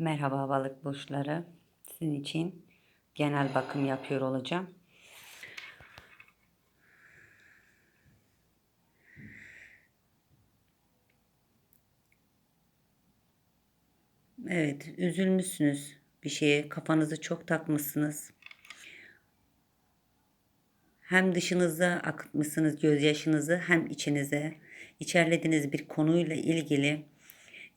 Merhaba balık burçları. Sizin için genel bakım yapıyor olacağım. Evet, üzülmüşsünüz bir şeye. Kafanızı çok takmışsınız. Hem dışınıza akıtmışsınız gözyaşınızı hem içinize. içerlediğiniz bir konuyla ilgili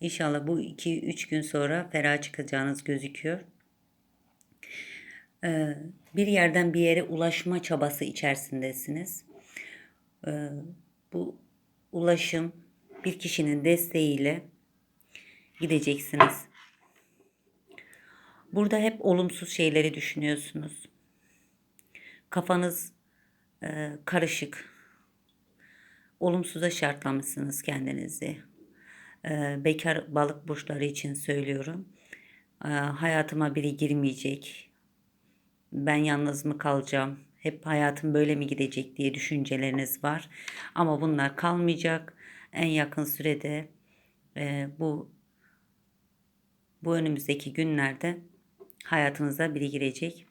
İnşallah bu 2-3 gün sonra ferah çıkacağınız gözüküyor. Ee, bir yerden bir yere ulaşma çabası içerisindesiniz. Ee, bu ulaşım bir kişinin desteğiyle gideceksiniz. Burada hep olumsuz şeyleri düşünüyorsunuz. Kafanız e, karışık. Olumsuza şartlamışsınız kendinizi e, bekar balık burçları için söylüyorum. E, hayatıma biri girmeyecek. Ben yalnız mı kalacağım? Hep hayatım böyle mi gidecek diye düşünceleriniz var. Ama bunlar kalmayacak. En yakın sürede e, bu bu önümüzdeki günlerde hayatınıza biri girecek.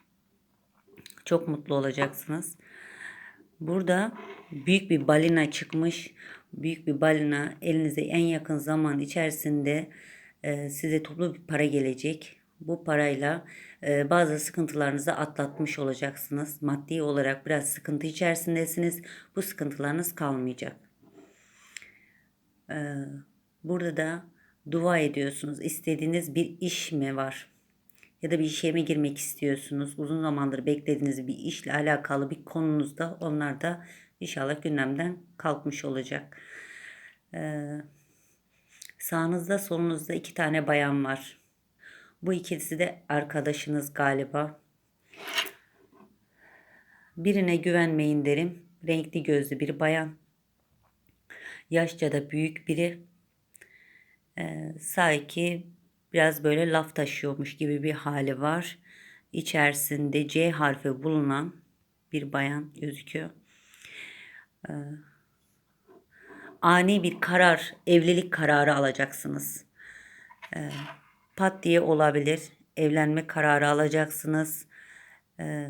Çok mutlu olacaksınız. Burada büyük bir balina çıkmış büyük bir balina elinize en yakın zaman içerisinde e, size toplu bir para gelecek. Bu parayla e, bazı sıkıntılarınızı atlatmış olacaksınız. Maddi olarak biraz sıkıntı içerisindesiniz. Bu sıkıntılarınız kalmayacak. E, burada da dua ediyorsunuz. İstediğiniz bir iş mi var? Ya da bir işe mi girmek istiyorsunuz? Uzun zamandır beklediğiniz bir işle alakalı bir konunuzda onlar da İnşallah gündemden kalkmış olacak. Ee, sağınızda solunuzda iki tane bayan var. Bu ikisi de arkadaşınız galiba. Birine güvenmeyin derim. Renkli gözlü bir bayan. Yaşça da büyük biri. Ee, sanki biraz böyle laf taşıyormuş gibi bir hali var. İçerisinde C harfi bulunan bir bayan gözüküyor. Ee, ani bir karar, evlilik kararı alacaksınız. Ee, pat diye olabilir. Evlenme kararı alacaksınız. Ee,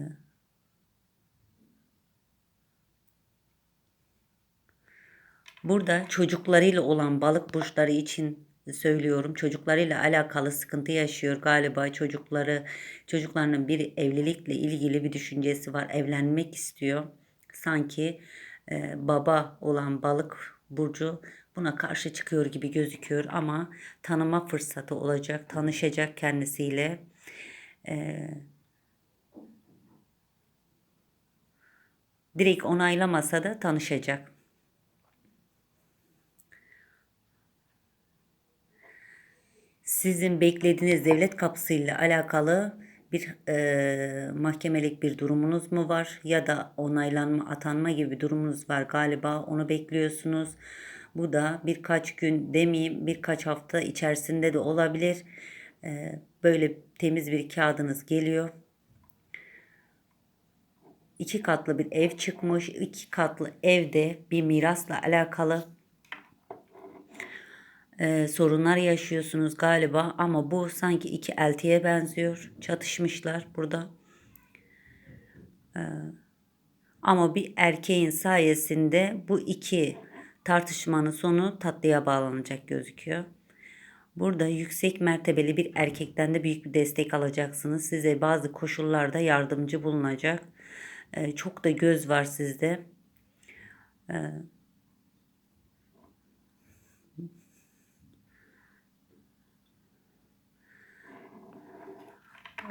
burada çocuklarıyla olan balık burçları için söylüyorum. Çocuklarıyla alakalı sıkıntı yaşıyor galiba çocukları. Çocuklarının bir evlilikle ilgili bir düşüncesi var. Evlenmek istiyor. Sanki e, baba olan balık burcu buna karşı çıkıyor gibi gözüküyor ama tanıma fırsatı olacak, tanışacak kendisiyle. E, direkt onaylamasa da tanışacak. Sizin beklediğiniz devlet kapısıyla alakalı bir e, mahkemelik bir durumunuz mu var ya da onaylanma atanma gibi bir durumunuz var galiba onu bekliyorsunuz. Bu da birkaç gün demeyeyim birkaç hafta içerisinde de olabilir. E, böyle temiz bir kağıdınız geliyor. İki katlı bir ev çıkmış. İki katlı evde bir mirasla alakalı e, sorunlar yaşıyorsunuz galiba ama bu sanki iki eltiye benziyor. Çatışmışlar burada. E, ama bir erkeğin sayesinde bu iki tartışmanın sonu tatlıya bağlanacak gözüküyor. Burada yüksek mertebeli bir erkekten de büyük bir destek alacaksınız. Size bazı koşullarda yardımcı bulunacak. Ee, çok da göz var sizde. Ee,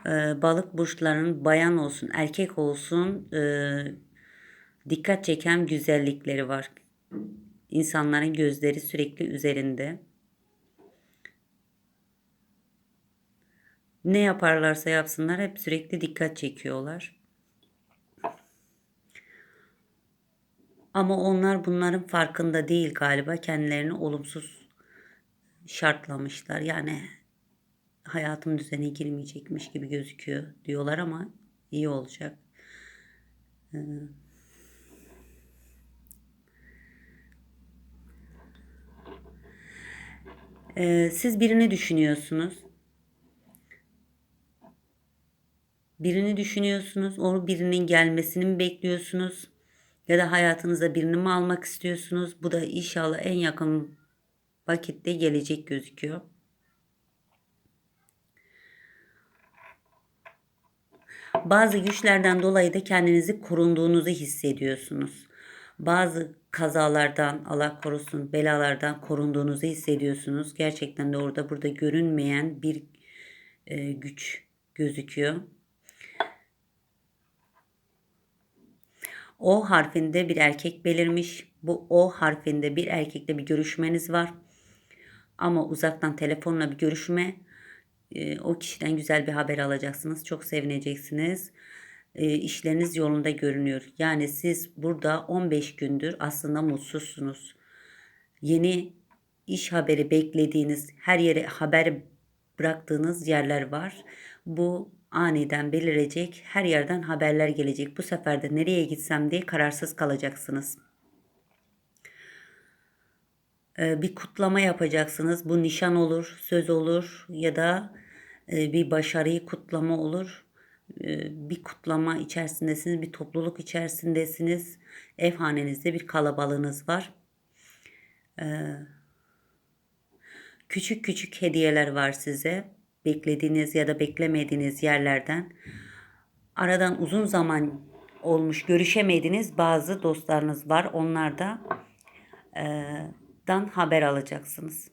e, balık burçlarının bayan olsun erkek olsun e, dikkat çeken güzellikleri var. İnsanların gözleri sürekli üzerinde. Ne yaparlarsa yapsınlar hep sürekli dikkat çekiyorlar. Ama onlar bunların farkında değil galiba kendilerini olumsuz şartlamışlar. Yani hayatım düzene girmeyecekmiş gibi gözüküyor diyorlar ama iyi olacak. Ee, siz birini düşünüyorsunuz. Birini düşünüyorsunuz. O birinin gelmesini mi bekliyorsunuz? Ya da hayatınıza birini mi almak istiyorsunuz? Bu da inşallah en yakın vakitte gelecek gözüküyor. Bazı güçlerden dolayı da kendinizi korunduğunuzu hissediyorsunuz. Bazı kazalardan, Allah korusun, belalardan korunduğunuzu hissediyorsunuz. Gerçekten de orada burada görünmeyen bir e, güç gözüküyor. O harfinde bir erkek belirmiş. Bu O harfinde bir erkekle bir görüşmeniz var. Ama uzaktan telefonla bir görüşme. O kişiden güzel bir haber alacaksınız. Çok sevineceksiniz. Ee, işleriniz yolunda görünüyor. Yani siz burada 15 gündür aslında mutsuzsunuz. Yeni iş haberi beklediğiniz, her yere haber bıraktığınız yerler var. Bu aniden belirecek, her yerden haberler gelecek. Bu sefer de nereye gitsem diye kararsız kalacaksınız. Bir kutlama yapacaksınız. Bu nişan olur, söz olur ya da e, bir başarıyı kutlama olur. Ee, bir kutlama içerisindesiniz, bir topluluk içerisindesiniz. Ev hanenizde bir kalabalığınız var. Ee, küçük küçük hediyeler var size. Beklediğiniz ya da beklemediğiniz yerlerden. Aradan uzun zaman olmuş görüşemediğiniz bazı dostlarınız var. Onlar da e, dan haber alacaksınız.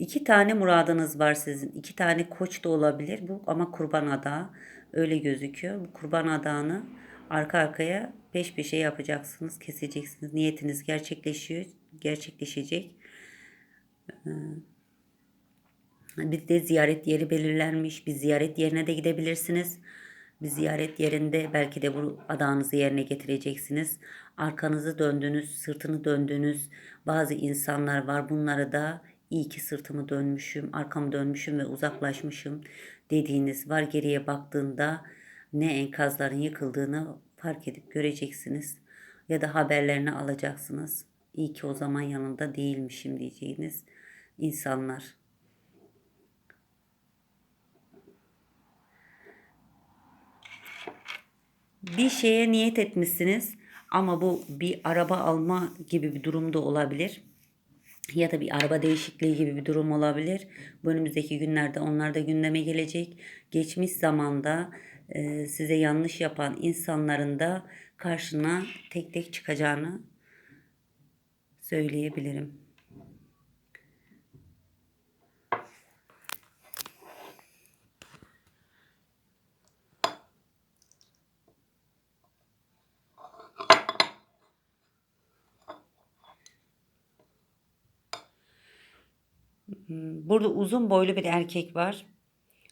İki tane muradınız var sizin. İki tane koç da olabilir bu ama kurban adağı öyle gözüküyor. Bu kurban adağını arka arkaya peş peşe yapacaksınız, keseceksiniz. Niyetiniz gerçekleşiyor, gerçekleşecek. Bir de ziyaret yeri belirlenmiş. Bir ziyaret yerine de gidebilirsiniz. Bir ziyaret yerinde belki de bu adağınızı yerine getireceksiniz. Arkanızı döndünüz, sırtını döndünüz. Bazı insanlar var. Bunları da iyi ki sırtımı dönmüşüm, arkamı dönmüşüm ve uzaklaşmışım dediğiniz var. Geriye baktığında ne enkazların yıkıldığını fark edip göreceksiniz. Ya da haberlerini alacaksınız. İyi ki o zaman yanında değilmişim diyeceğiniz insanlar. bir şeye niyet etmişsiniz ama bu bir araba alma gibi bir durumda olabilir. Ya da bir araba değişikliği gibi bir durum olabilir. Bu önümüzdeki günlerde onlar da gündeme gelecek. Geçmiş zamanda e, size yanlış yapan insanların da karşına tek tek çıkacağını söyleyebilirim. Burada uzun boylu bir erkek var.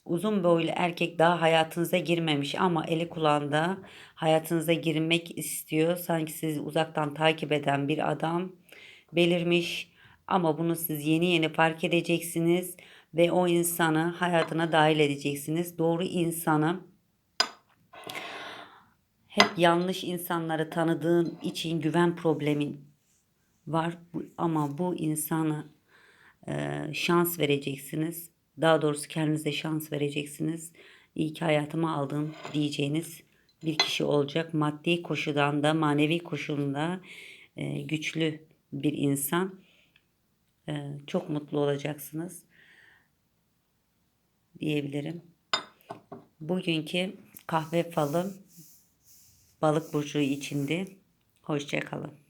Uzun boylu erkek daha hayatınıza girmemiş ama eli kulağında hayatınıza girmek istiyor. Sanki sizi uzaktan takip eden bir adam belirmiş. Ama bunu siz yeni yeni fark edeceksiniz ve o insanı hayatına dahil edeceksiniz. Doğru insanı hep yanlış insanları tanıdığın için güven problemin var ama bu insanı şans vereceksiniz. Daha doğrusu kendinize şans vereceksiniz. İyi ki hayatıma aldım diyeceğiniz bir kişi olacak. Maddi koşuldan da manevi koşulunda güçlü bir insan. Çok mutlu olacaksınız diyebilirim. Bugünkü kahve falı balık burcu içindi. Hoşçakalın.